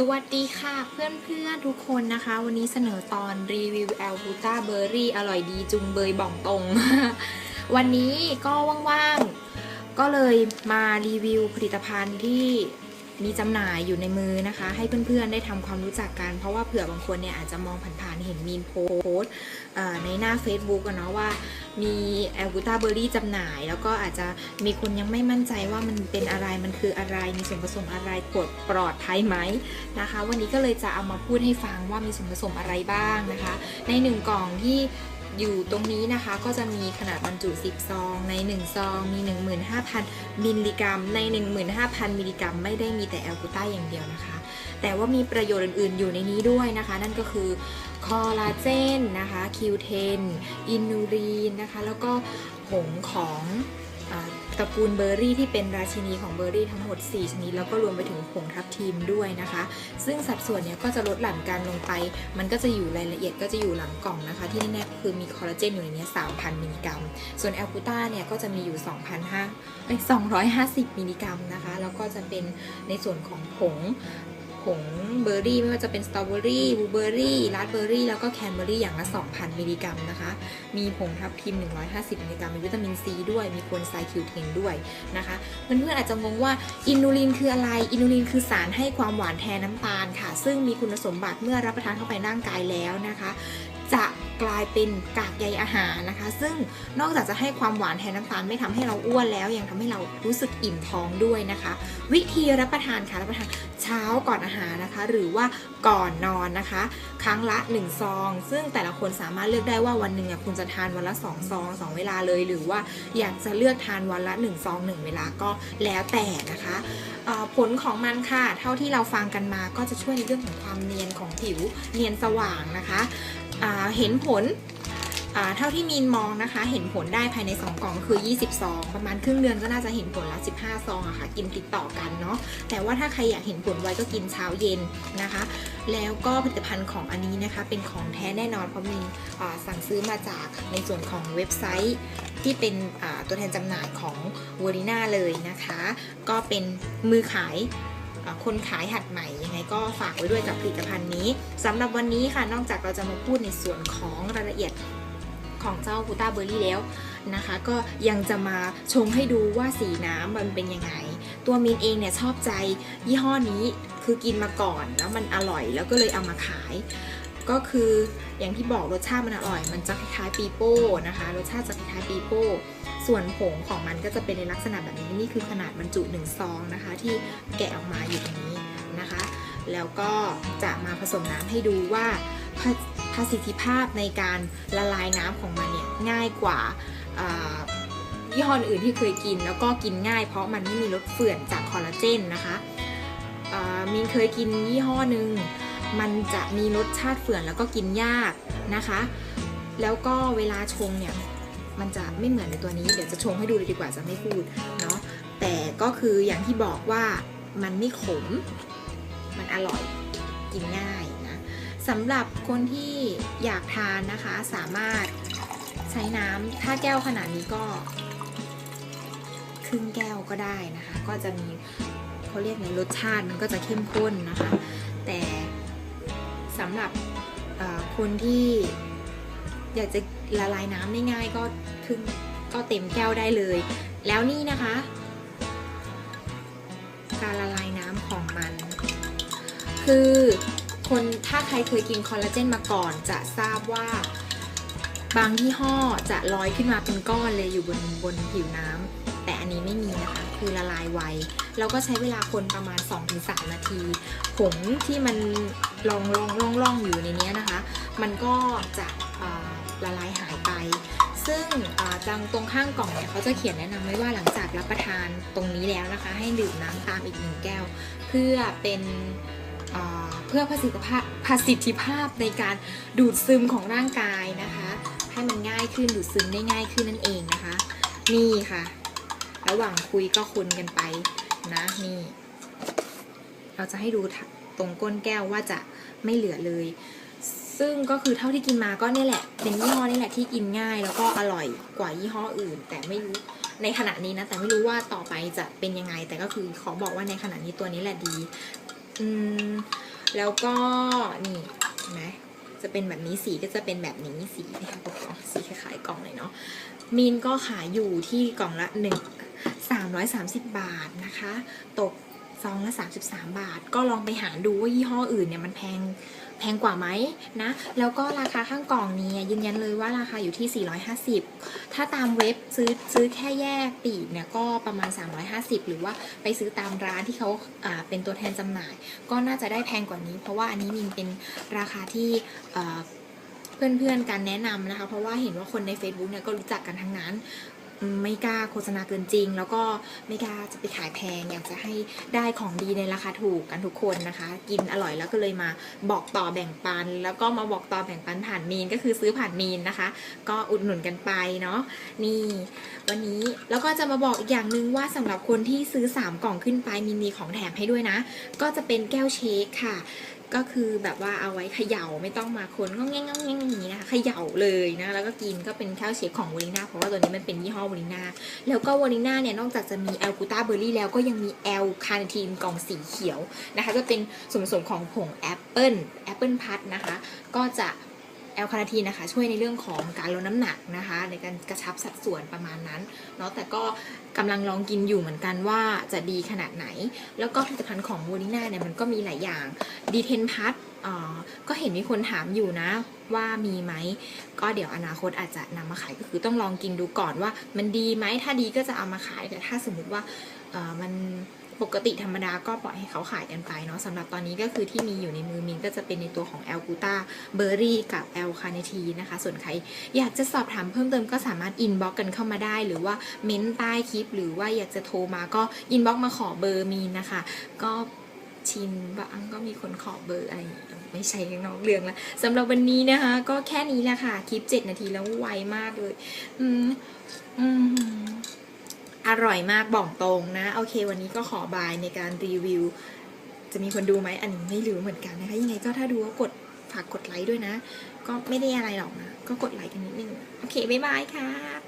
สวัสดีค่ะเพื่อนๆทุกคนนะคะ วันนี้เสนอตอนรีวิวแอลบูต้าเบอร์รี่อร่อยดีจุงเบยบ่องตรง วันนี้ก็ว่างๆ ก็เลยมารีวิวผลิตภัณฑ์ที่ มีจำหน่ายอยู่ในมือนะคะ ให้เพื่อนๆได้ทำความรู้จักกัน เพราะว่าเผื่อบางคนเนี่ยอาจจะมองผ่านๆเห็นมีนโพสต์ในหน้า Facebook อะเนาะว่ามีแอลบูตาเบอร์รี่จำหน่าย แล้วก็อาจจะมีคนยังไม่มั่นใจว่ามันเป็นอะไรมันคืออะไร มีส่วนผสมอะไรปลอดปลอดภัยไหมนะคะ วันนี้ก็เลยจะเอามาพูดให้ฟังว่ามีส่วนผสมอะไรบ้างนะคะ ในหนึ่งกล่องที่ อยู่ตรงนี้นะคะก็จะมีขนาดบรรจุ 10 ซองใน 1 ซองมี 15,000 มิลลิกรัม ใน 15,000 มิลลิกรัม ไม่ได้มีแต่แอลกูต้าอย่างเดียวนะคะ แต่ว่ามีประโยชน์อื่นๆ อยู่ในนี้ด้วยนะคะ นั่นก็คือคอลลาเจนนะคะคิวเทนอินูรีนนะคะ แล้วก็ผงของ ตระกูลเบอร์รี่ที่เป็นราชินีของเบอร์รี่ทั้งหมด 4 ชนิด แล้วก็รวมไปถึงผงทับทิมด้วยนะคะ ซึ่งสัดส่วนเนี้ยก็จะลดหลั่นการลงไป มันก็จะอยู่รายละเอียดก็จะอยู่หลังกล่องนะคะ ที่แน่ๆคือมีคอลลาเจนอยู่ในนี้3,000 มิลลิกรัม ส่วนแอลกูต้าเนี่ยก็จะมีอยู่ 2,500เอ้ย250 มิลลิกรัมนะคะ แล้วก็จะเป็นในส่วนของผง ผงเบอร์รี่ไม่ว่าจะเป็นสตรอเบอรี่บลูเบอร์รี่ราสเบอร์รี่แล้วก็แคนเบอร์รี่อย่างละ 2,000 มิลลิกรัมนะคะ มีผงทับทิม 150 มิลลิกรัมมีวิตามินซีด้วย มีโคนไซคิวเทนด้วยนะคะ เพื่อนๆอาจจะงงว่าอินูลินคืออะไร อินูลินคือสารให้ความหวานแทนน้ำตาลค่ะ ซึ่งมีคุณสมบัติเมื่อรับประทานเข้าไปในร่างกายแล้วนะคะ จะกลายเป็นกากใยอาหารนะคะ ซึ่งนอกจากจะให้ความหวานแทนน้ำตาลไม่ทำให้เราอ้วนแล้ว ยังทำให้เรารู้สึกอิ่มท้องด้วยนะคะ วิธีรับประทานค่ะรับประทานเช้าก่อนอาหารนะคะ หรือว่าก่อนนอนนะคะ ครั้งละ 1 ซอง ซึ่งแต่ละคนสามารถเลือกได้ว่าวันหนึ่งคุณจะทานวันละ 2 ซอง 2 เวลาเลย หรือว่าอยากจะเลือกทานวันละ 1 ซอง 1 เวลาก็แล้วแต่นะคะผลของมันค่ะ เท่าที่เราฟังกันมาก็จะช่วยในเรื่องของความเนียนของผิวเนียนสว่างนะคะ เห็นผลเท่าที่มีนมองนะคะ เห็นผลได้ภายใน 2 กล่องคือ 20 ซอง ประมาณครึ่งเดือนก็น่าจะเห็นผลละ 15 ซองอะค่ะ กินติดต่อกันเนาะ แต่ว่าถ้าใครอยากเห็นผลไวก็กินเช้าเย็นนะคะ แล้วก็ผลิตภัณฑ์ของอันนี้นะคะ เป็นของแท้แน่นอน เพราะมีสั่งซื้อมาจากในส่วนของเว็บไซต์ที่เป็นตัวแทนจำหน่ายของวอริน่าเลยนะคะ ก็เป็นมือขาย คนขายหัดใหม่ยังไงก็ฝากไว้ด้วยกับผลิตภัณฑ์นี้สำหรับวันนี้ค่ะนอกจากเราจะมาพูดในส่วนของรายละเอียดของเจ้ากูต้าเบอร์รี่แล้วนะคะ ก็ยังจะมาชงให้ดูว่าสีน้ำมันเป็นยังไง ตัวมินเองเนี่ยชอบใจยี่ห้อนี้คือกินมาก่อนแล้วมันอร่อยแล้วก็เลยเอามาขาย ก็คืออย่างที่บอกรสชาติมันอร่อย มันจะคล้ายๆปีโป้นะคะ รสชาติจะคล้ายๆปีโป้ ส่วนผงของมันก็จะเป็นในลักษณะแบบนี้ นี่คือขนาดบรรจุหนึ่งซองนะคะ ที่แกะออกมาอยู่ตรงนี้นะคะ แล้วก็จะมาผสมน้ำให้ดูว่าประสิทธิภาพในการละลายน้ำของมันเนี่ยง่ายกว่ายี่ห้ออื่นที่เคยกิน แล้วก็กินง่ายเพราะมันไม่มีรสเฟื่อนจากคอลลาเจนนะคะมินเคยกินยี่ห้อหนึ่ง มันจะมีรสชาติเฟื่อนแล้วก็กินยากนะคะ แล้วก็เวลาชงเนี่ยมันจะไม่เหมือนในตัวนี้ เดี๋ยวจะชงให้ดูเลยดีกว่าจะไม่พูดเนาะแต่ก็คืออย่างที่บอกว่ามันไม่ขม มันอร่อยกินง่ายนะสำหรับคนที่อยากทานนะคะสามารถใช้น้ำถ้าแก้วขนาดนี้ก็ครึ่งแก้วก็ได้นะคะ ก็จะมีเขาเรียกไงรสชาติมันก็จะเข้มข้นนะคะ แต่ สำหรับคนที่อยากจะละลายน้ำได้ง่ายก็ครึ่งก็เต็มแก้วได้เลย แล้วนี่นะคะ การละลายน้ำของมัน คือคนถ้าใครเคยกินคอลลาเจนมาก่อนจะทราบว่าบางยี่ห้อจะลอยขึ้นมาเป็นก้อนเลยอยู่บนบนผิวน้ำ แต่อันนี้ไม่มีนะคะ คือละลายไว เราก็ใช้เวลาคนประมาณ 2-3 นาที ผงที่มันลองลองลองลองอยู่ในนี้นะคะ มันก็จะละลายหายไป ซึ่งจังตรงข้างกล่องเนี่ยเขาจะเขียนแนะนำไว้ว่าหลังจากรับประทานตรงนี้แล้วนะคะ ให้ดื่มน้ำตามอีกหนึ่งแก้ว เพื่อเป็นเพื่อประสิทธิภาพประสิทธิภาพในการดูดซึมของร่างกายนะคะ ให้มันง่ายขึ้นดูดซึมได้ง่ายขึ้นนั่นเองนะคะ นี่ค่ะ ระหว่างคุยก็คนกันไปนะนี่ เราจะให้ดูตรงก้นแก้วว่าจะไม่เหลือเลย ซึ่งก็คือเท่าที่กินมาก็เนี่ยแหละ เป็นยี่ห้อนี่แหละที่กินง่าย แล้วก็อร่อยกว่ายี่ห้ออื่น แต่ไม่รู้ในขณะนี้นะ แต่ไม่รู้ว่าต่อไปจะเป็นยังไง แต่ก็คือขอบอกว่าในขณะนี้ตัวนี้แหละดี อืมแล้วก็นี่นไหมจะเป็นแบบนี้สีก็จะเป็นแบบนี้สีนะคะกล่องสีคล้ายๆกล่องเลยเนาะมีนก็ขายอยู่ที่กล่องละหนึ่ง สามร้อยสามสิบบาทนะคะ ตกซองละสามสิบสามบาท ก็ลองไปหาดูว่ายี่ห้ออื่นเนี่ยมันแพงแพงกว่าไหมนะ แล้วก็ราคาข้างกล่องนี้ยืนยันเลยว่าราคาอยู่ที่ 450 ถ้าตามเว็บซื้อซื้อแค่แยกปีกเนี่ยก็ประมาณ 350 หรือว่าไปซื้อตามร้านที่เขาเป็นตัวแทนจำหน่าย ก็น่าจะได้แพงกว่านี้ เพราะว่าอันนี้มินเป็นราคาที่เพื่อนๆกันแนะนำนะคะ เพราะว่าเห็นว่าคนใน Facebook เนี่ยก็รู้จักกันทั้งนั้น ไม่กล้าโฆษณาเกินจริง แล้วก็ไม่กล้าจะไปขายแพง อยากจะให้ได้ของดีในราคาถูกกันทุกคนนะคะ กินอร่อยแล้วก็เลยมาบอกต่อแบ่งปัน แล้วก็มาบอกต่อแบ่งปันผ่านมีนก็คือซื้อผ่านมีนนะคะ ก็อุดหนุนกันไปเนาะนี่วันนี้แล้วก็จะมาบอกอีกอย่างหนึ่งว่าสำหรับคนที่ซื้อ 3 กล่องขึ้นไปมีมีของแถมให้ด้วยนะ ก็จะเป็นแก้วเชคค่ะก็คือแบบว่าเอาไว้เขย่าไม่ต้องมาคนก็แง่งๆอย่างนี้นะคะเขย่าเลยนะแล้วก็กินก็เป็นแก้วเชฟของวอลิน่าเพราะว่าตัวนี้มันเป็นยี่ห้อวอลิน่าแล้วก็วอลิน่าเนี่ยนอกจากจะมีแอลกูตาเบอร์รี่แล้วก็ยังมีแอลคาเนทีนกล่องสีเขียวนะคะจะเป็นส่วนผสมของผงแอปเปิลแอปเปิลพัดนะคะ ก็จะ แอลคาเนทีนนะคะช่วยในเรื่องของการลดน้ำหนักนะคะในการกระชับสัดส่วนประมาณนั้นเนาะแต่ก็กำลังลองกินอยู่เหมือนกันว่าจะดีขนาดไหน แล้วก็ผลิตภัณฑ์ของโมดิน่าเนี่ยมันก็มีหลายอย่างดีเทนพัทก็เห็นมีคนถามอยู่นะว่ามีไหม ก็เดี๋ยวอนาคตอาจจะนำมาขายก็คือต้องลองกินดูก่อนว่ามันดีไหมถ้าดีก็จะเอามาขายแต่ถ้าสมมุติว่าอ่อมัน ปกติธรรมดาก็ปล่อยให้เขาขายกันไปเนาะสำหรับตอนนี้ก็คือที่มีอยู่ในมือมินก็จะเป็นในตัวของแอลกูตาเบอร์รี่กับแอลคาเนทีนะคะ ส่วนใครอยากจะสอบถามเพิ่มเติมก็สามารถอินบ็อกกันเข้ามาได้ หรือว่าเม้นใต้คลิป หรือว่าอยากจะโทรมาก็อินบ็อกมาขอเบอร์มีนนะคะ ก็ชินบางก็มีคนขอเบอร์อะไรอไม่ใช่นอกเรื่องแล้วสำหรับวันนี้นะคะ ก็แค่นี้แหละค่ะ คลิป 7 นาทีแล้วไวมากเลย อืมอืม ร่อยมากบอกตรงนะ โอเค วันนี้ก็ขอบายในการรีวิว จะมีคนดูไหมอันนี้ไม่รู้เหมือนกันนะคะ ยังไงก็ถ้าดูก็กดฝากกดไลค์ด้วยนะ ก็ไม่ได้อะไรหรอกนะ ก็กดไลค์กันนิดนึง โอเค บ๊ายบายค่ะ